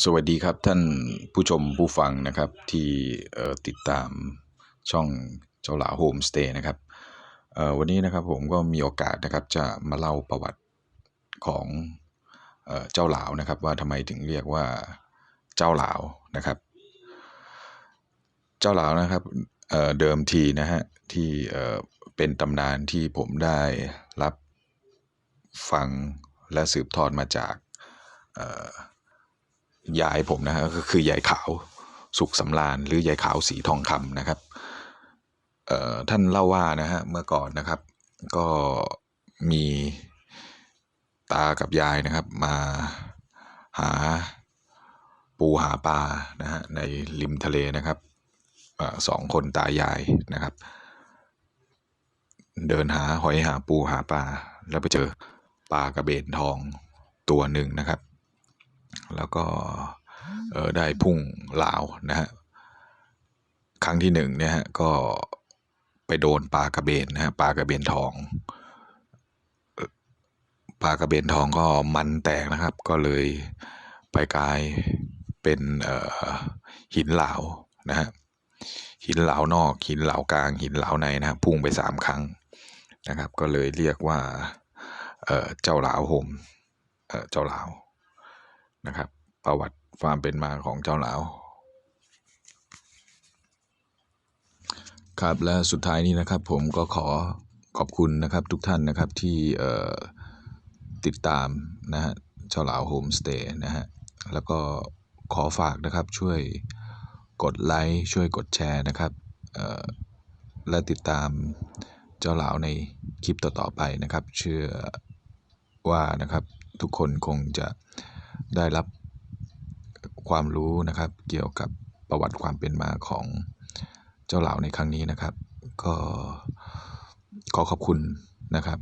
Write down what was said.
สวัสดีครับท่านผู้ชมผู้ฟังนะครับที่ติดตามช่องเจ้าหลาโฮมสเตย์นะครับวันนี้นะครับผมก็มีโอกาสนะครับจะมาเล่าประวัติของเจ้าหลาวนะครับ ว่าทำไมถึงเรียกว่าเจ้าหลาวนะครับ เจ้าหลาวนะครับเเดิมทีนะฮะที่เอ่อเป็นตำนานที่ผมได้รับฟังและสืบทอดมาจากเยายผมนะฮะก็คือยายขาวสุขสำราญหรือยายขาวสีทองคำนะครับท่านเล่าว่านะฮะเมื่อก่อนนะครับ ก็มีตากับยายนะครับ มาหาปูหาปลานะฮะในริมทะเลนะครับอสองคนตายายนะครับ เดินหาหอยหาปูหาปลาแล้วไปเจอปลากระเบนทองตัวหนึ่งนะครับ แล้วก็ได้พุ่งลาวนะฮะครั้งที่หนึ่งเนี่ยฮะก็ไปโดนปลากระเบนนะฮะปลากระเบนทองปลากระเบนทองก็มันแตกนะครับ ก็เลยไปกลายเป็นหินเหลานะฮะหินเหลานอก หินเหลากลาง หินเหลาในนะครับพุ่งไปสามครั้งนะครับ ก็เลยเรียกว่าเจ้าหลาวโฮมเอ่อเจ้าหลาว นะครับ ประวัติความเป็นมาของเจ้าหลาวครับและสุดท้ายนี้นะครับผมก็ขอขอบคุณนะครับทุกท่านนะครับที่ติดตามนะฮะเจ้าหลาวโฮมสเตย์นะฮะแล้วก็ขอฝากนะครับช่วยกดไลค์ช่วยกดแชร์นะครับและติดตามเจ้าหลาวในคลิปต่อๆไปนะครับ เชื่อว่านะครับทุกคนคงจะ ได้รับความรู้นะครับ เกี่ยวกับประวัติความเป็นมาของเจ้าเหล่าในครั้งนี้นะครับ ก็ขอขอบคุณนะครับ